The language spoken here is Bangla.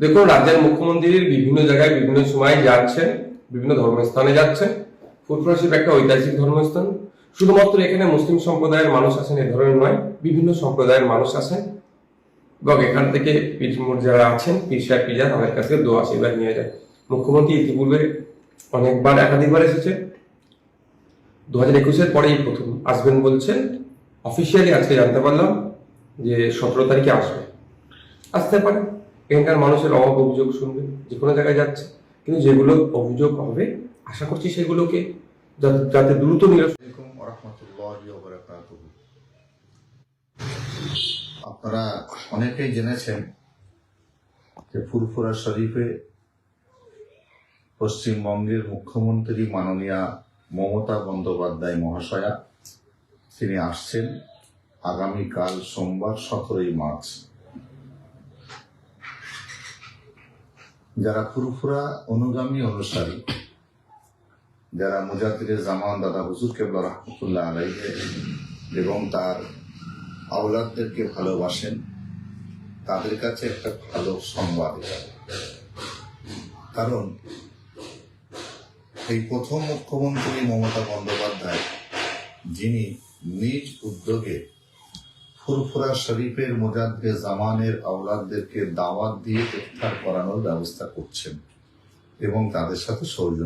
দেখুন, রাজ্যের মুখ্যমন্ত্রীর বিভিন্ন জায়গায় বিভিন্ন সময় যাচ্ছেন, বিভিন্ন ধর্মস্থানে যাচ্ছেন। ফুরফুরা একটা ঐতিহাসিক ধর্মস্থান। শুধুমাত্র এখানে মুসলিম সম্প্রদায়ের মানুষ আসেন এ ধরনের নয়, বিভিন্ন সম্প্রদায়ের মানুষ আসেন। এবং এখান থেকে পীর মুর যারা আছেন সাহেব পীজা তাদের কাছে দোয়া, আশীর্বাদ নিয়ে যায়। মুখ্যমন্ত্রী ইতিপূর্বে অনেকবার একাধিকবার এসেছে। দু হাজার একুশের পরেই প্রথম আসবেন বলছেন অফিসিয়ালি আজকে জানতে পারলাম যে সতেরো তারিখে আসবে। আসতে পারে। এখানকার মানুষের অভাব অভিযোগ শুনবে, যে কোনো জায়গায় যাচ্ছে কিন্তু যেগুলো অভিযোগ হবে, আশা করছি সেগুলোকে যাতে- দ্রুত। আপনারা অনেকেই জেনেছেন যে ফুরফুরা শরীফে পশ্চিমবঙ্গের মুখ্যমন্ত্রী মাননীয়া মমতা বন্দ্যোপাধ্যায় মহাশয়া, তিনি আসছেন আগামীকাল সোমবার সতেরোই মার্চ যারা ফুরফুরা অনুগামী অনুসারী, যারা মুজাদ্দিদের জামান দাদা হুজুর কেবলা রহমতুল্লাহ আলাইকে এবং তার আওলাদদেরকে ভালোবাসেন, তাদের কাছে একটা ভালো সংবাদ কারণ এই প্রথম মুখ্যমন্ত্রী মমতা বন্দ্যোপাধ্যায়, যিনি নিজ উদ্যোগে ফুরফুরা শরীফের মোজাদ্দে জামানের আওলাদদেরকে দাওয়াত দিয়ে ইফতার করানোর ব্যবস্থা করছেন এবং তাদের সাথে সৌজন্য